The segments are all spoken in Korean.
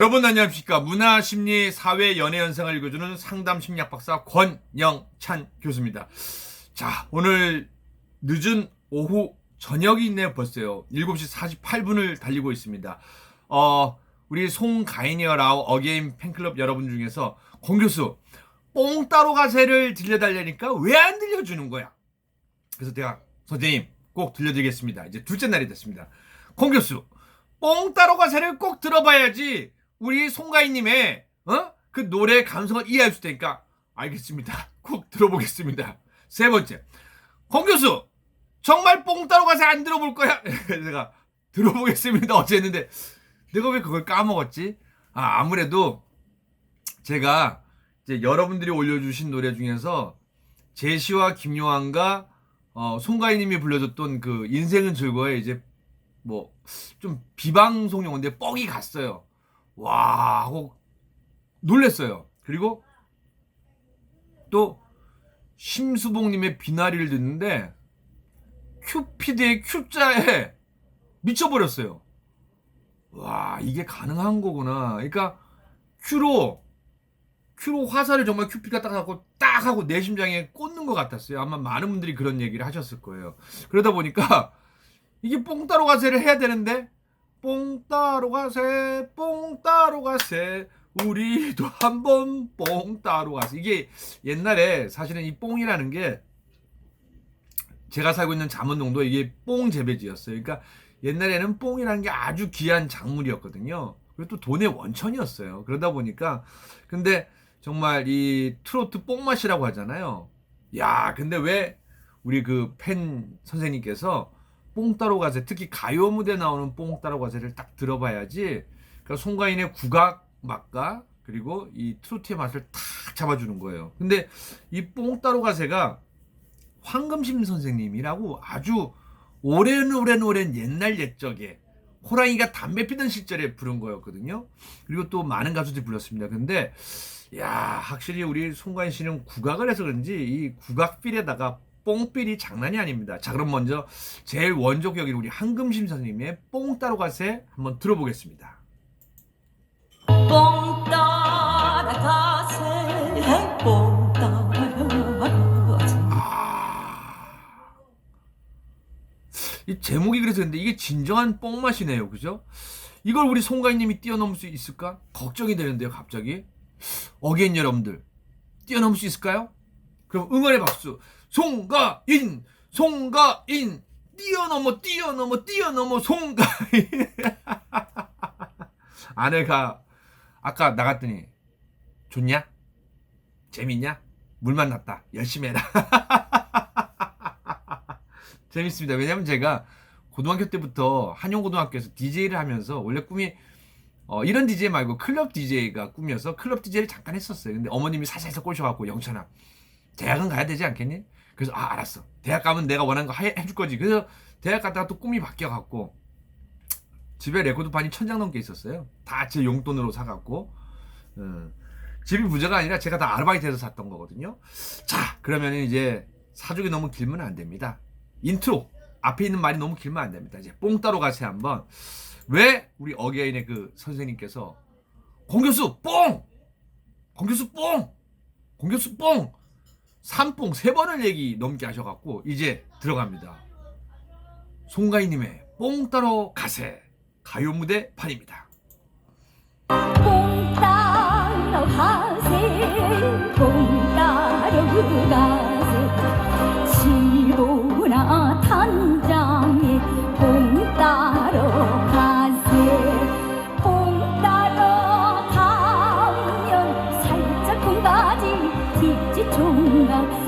여러분 안녕하십니까? 문화 심리 사회 연애 현상을 읽어주는 상담 심리학 박사 권영찬 교수입니다. 자 오늘 늦은 오후 저녁이 있네요 벌써요. 7시 48분을 달리고 있습니다. 어 우리 송가인이어 라우 어게인 팬클럽 여러분 중에서 권 교수 뽕 따로 가세를 들려달라니까 왜 안 들려주는 거야? 그래서 제가 선생님 꼭 들려드리겠습니다. 이제 둘째 날이 됐습니다. 권 교수 뽕 따로 가세를 꼭 들어봐야지 우리 송가인님의 어? 그 노래 감성을 이해할 수 있으니까 알겠습니다. 꼭 들어보겠습니다. 세 번째, 권 교수 정말 뽕 따로 가서 안 들어볼 거야. 내가 들어보겠습니다. 어제 했는데 내가 왜 그걸 까먹었지? 아 아무래도 제가 이제 여러분들이 올려주신 노래 중에서 제시와 김요한과 어, 송가인님이 불러줬던 그 인생은 즐거워에 이제 뭐 좀 비방송 용어인데 뻥이 갔어요. 와 하고 놀랬어요. 그리고 또 심수봉님의 비나리를 듣는데 큐피드의 큐자에 미쳐버렸어요. 와 이게 가능한 거구나. 그러니까 큐로 큐로 화살을 정말 큐피가 딱 하고 딱 하고 내 심장에 꽂는 것 같았어요. 아마 많은 분들이 그런 얘기를 하셨을 거예요. 그러다 보니까 이게 뽕 따로 가세를 해야 되는데 뽕 따로 가세 뽕 따로 가세 우리도 한번 뽕 따로 가세 이게 옛날에 사실은 이 뽕이라는 게 제가 살고 있는 잠원동도 이게 뽕 재배지였어요. 그러니까 옛날에는 뽕이라는 게 아주 귀한 작물이었거든요. 그리고 또 돈의 원천이었어요. 그러다 보니까 근데 정말 이 트로트 뽕맛이라고 하잖아요. 야, 근데 왜 우리 그 팬 선생님께서 뽕 따로 가세 특히 가요 무대 나오는 뽕 따로 가세를 딱 들어봐야지 그러니까 송가인의 국악 맛과 그리고 이 트로트의 맛을 탁 잡아주는 거예요. 근데 이 뽕 따로 가세가 황금심 선생님이라고 아주 오랜 오랜 오랜 옛날 옛적에 호랑이가 담배 피던 시절에 부른 거였거든요. 그리고 또 많은 가수들이 불렀습니다. 근데 야 확실히 우리 송가인 씨는 국악을 해서 그런지 이 국악 필에다가 뽕필이 장난이 아닙니다. 자 그럼 먼저 제일 원조 격인 우리 황금심 선생님의 뽕 따로 가세 한번 들어보겠습니다. 뽕 따라 가세 뽕 따라 가세 아. 이 제목이 그래서 근데 이게 진정한 뽕 맛이네요. 그죠? 이걸 우리 송가인님이 뛰어넘을 수 있을까? 걱정이 되는데요, 갑자기. 어게인 여러분들. 뛰어넘을 수 있을까요? 그럼 응원의 박수. 송가인! 송가인! 뛰어넘어, 뛰어넘어, 뛰어넘어, 송가인! 아내가 아까 나갔더니 좋냐? 재밌냐? 물 만 났다. 열심히 해라. 재밌습니다. 왜냐면 제가 고등학교 때부터 한용고등학교에서 DJ를 하면서 원래 꿈이 어, 이런 DJ 말고 클럽 DJ가 꿈이어서 클럽 DJ를 잠깐 했었어요. 근데 어머님이 사사해서 꼬셔갖고 영찬아 대학은 가야 되지 않겠니? 그래서 아 알았어. 대학 가면 내가 원하는 거 해, 해줄 거지. 그래서 대학 갔다가 또 꿈이 바뀌어갖고 집에 레코드판이 천장 넘게 있었어요. 다 제 용돈으로 사갖고 어, 집이 부자가 아니라 제가 다 아르바이트해서 샀던 거거든요. 자 그러면 이제 사족이 너무 길면 안 됩니다. 인트로 앞에 있는 말이 너무 길면 안 됩니다. 이제 뽕 따로 가세 한번 왜 우리 어게인의 그 선생님께서 공교수 뽕 공교수 뽕 공교수 뽕 삼뽕 세 번을 얘기 넘게 하셔갖고 이제 들어갑니다. 송가인님의 뽕 따로 가세 가요 무대 판입니다. 뽕 따라가세 뽕 따라가세 시보나 단 一种啊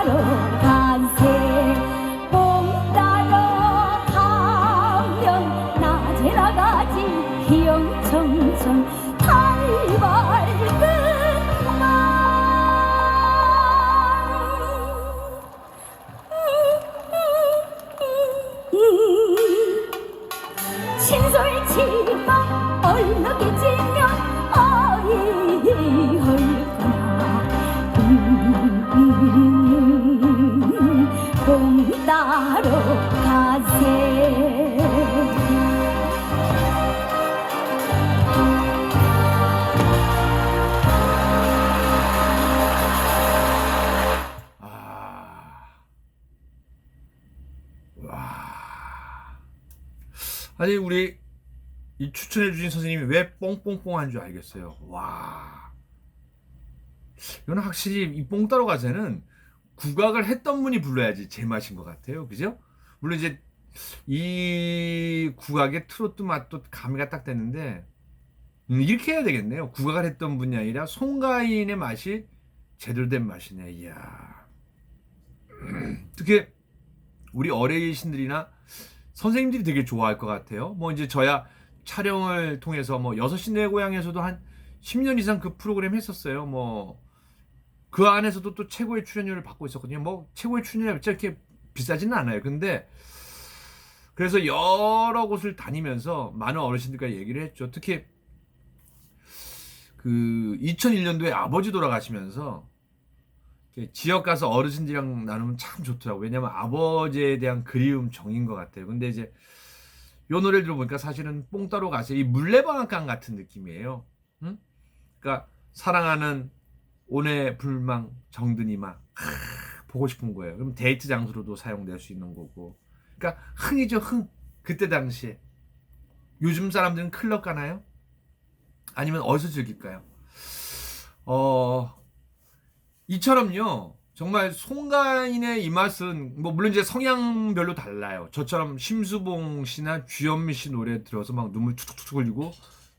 따러 가세 뽕 따러 가면 낮에 나가지. 기영청청 달발끈 신솔치마 얼룩이 지 아니 우리 이 추천해 주신 선생님이 왜 뽕뽕뽕한 줄 알겠어요. 와. 이거는 확실히 이 뽕 따러 가세는 국악을 했던 분이 불러야지 제맛인 것 같아요. 그죠? 물론 이제 이 국악의 트로트 맛도 가미가 딱 되는데 음, 이렇게 해야 되겠네요. 국악을 했던 분이 아니라 송가인의 맛이 제대로 된 맛이네. 이야. 특히 우리 어레이 신들이나 선생님들이 되게 좋아할 것 같아요. 뭐 이제 저야 촬영을 통해서 뭐 6시 내 고향에서도 한 10년 이상 그 프로그램 했었어요. 뭐 그 안에서도 또 최고의 출연료를 받고 있었거든요. 뭐 최고의 출연료가 이렇게 비싸지는 않아요. 근데 그래서 여러 곳을 다니면서 많은 어르신들과 얘기를 했죠. 특히 그 2001년도에 아버지 돌아가시면서 지역 가서 어르신들이랑 나누면 참 좋더라고요. 왜냐면 아버지에 대한 그리움 정인 것 같아요. 근데 이제 요 노래를 들어보니까 사실은 뽕 따러 가세요. 이 물레방앗간 같은 느낌이에요. 응? 그러니까 사랑하는 온의 불망 정든이마 크, 보고 싶은 거예요. 그럼 데이트 장소로도 사용될 수 있는 거고. 그러니까 흥이죠 흥. 그때 당시에 요즘 사람들은 클럽 가나요? 아니면 어디서 즐길까요? 어 이처럼요. 정말 송가인의 이 맛은 뭐 물론 이제 성향별로 달라요. 저처럼 심수봉 씨나 주현미 씨 노래 들어서 막 눈물 툭툭툭 흘리고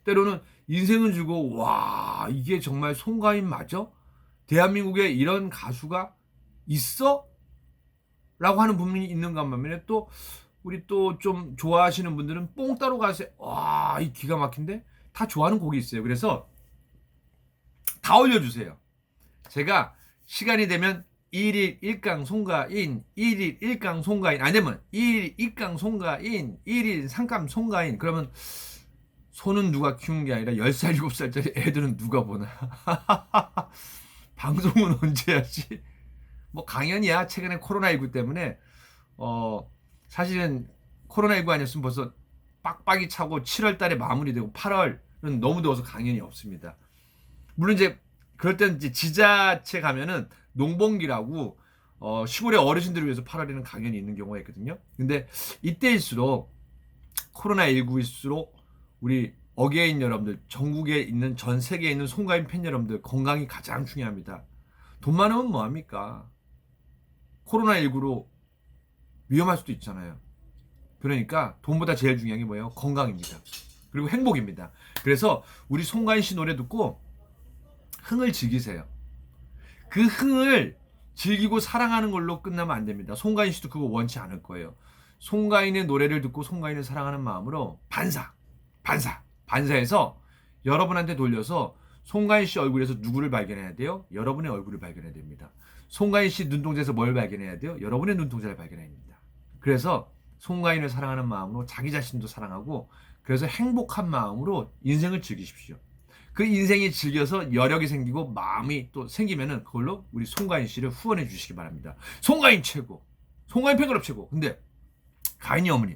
때로는 인생을 주고 와 이게 정말 송가인 맞아? 대한민국에 이런 가수가 있어? 라고 하는 분이 있는가 반면에 또 우리 또 좀 좋아하시는 분들은 뽕 따로 가세요. 와, 이 기가 막힌데? 다 좋아하는 곡이 있어요. 그래서 다 올려주세요. 제가 시간이 되면 1일 1강 송가인, 1일 1강 송가인, 아니면 1일 2강 송가인, 1일 3강 송가인. 그러면 손은 누가 키운 게 아니라 10살, 7살짜리 애들은 누가 보나. 방송은 언제 하지? 뭐 강연이야. 최근에 코로나19 때문에 어 사실은 코로나19 아니었으면 벌써 빡빡이 차고 7월 달에 마무리되고 8월은 너무 더워서 강연이 없습니다. 물론 이제 그럴 때는 이제 지자체 가면은 농번기라고 어 시골의 어르신들을 위해서 8월에는 강연이 있는 경우가 있거든요. 근데 이때일수록 코로나19일수록 우리 어게인 여러분들, 전국에 있는 전 세계에 있는 송가인 팬 여러분들 건강이 가장 중요합니다. 돈 많으면 뭐 합니까? 코로나19로 위험할 수도 있잖아요. 그러니까 돈보다 제일 중요한 게 뭐예요? 건강입니다. 그리고 행복입니다. 그래서 우리 송가인 씨 노래 듣고 흥을 즐기세요. 그 흥을 즐기고 사랑하는 걸로 끝나면 안 됩니다. 송가인 씨도 그거 원치 않을 거예요. 송가인의 노래를 듣고 송가인을 사랑하는 마음으로 반사, 반사, 반사해서 여러분한테 돌려서 송가인 씨 얼굴에서 누구를 발견해야 돼요? 여러분의 얼굴을 발견해야 됩니다. 송가인 씨 눈동자에서 뭘 발견해야 돼요? 여러분의 눈동자를 발견해야 됩니다. 그래서 송가인을 사랑하는 마음으로 자기 자신도 사랑하고 그래서 행복한 마음으로 인생을 즐기십시오. 그 인생이 즐겨서 여력이 생기고 마음이 또 생기면은 그걸로 우리 송가인 씨를 후원해 주시기 바랍니다. 송가인 최고. 송가인 팬클럽 최고. 근데 가인이 어머니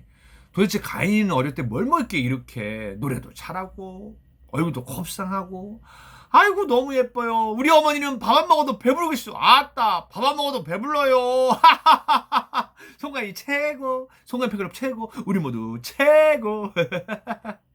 도대체 가인이는 어릴 때뭘 먹게 이렇게 노래도 잘하고 얼굴도 곱상하고 아이고 너무 예뻐요. 우리 어머니는 밥 안 먹어도 배부르겠어. 아따 밥 안 먹어도 배불러요. 송가인 최고. 송가인 팬클럽 최고. 우리 모두 최고.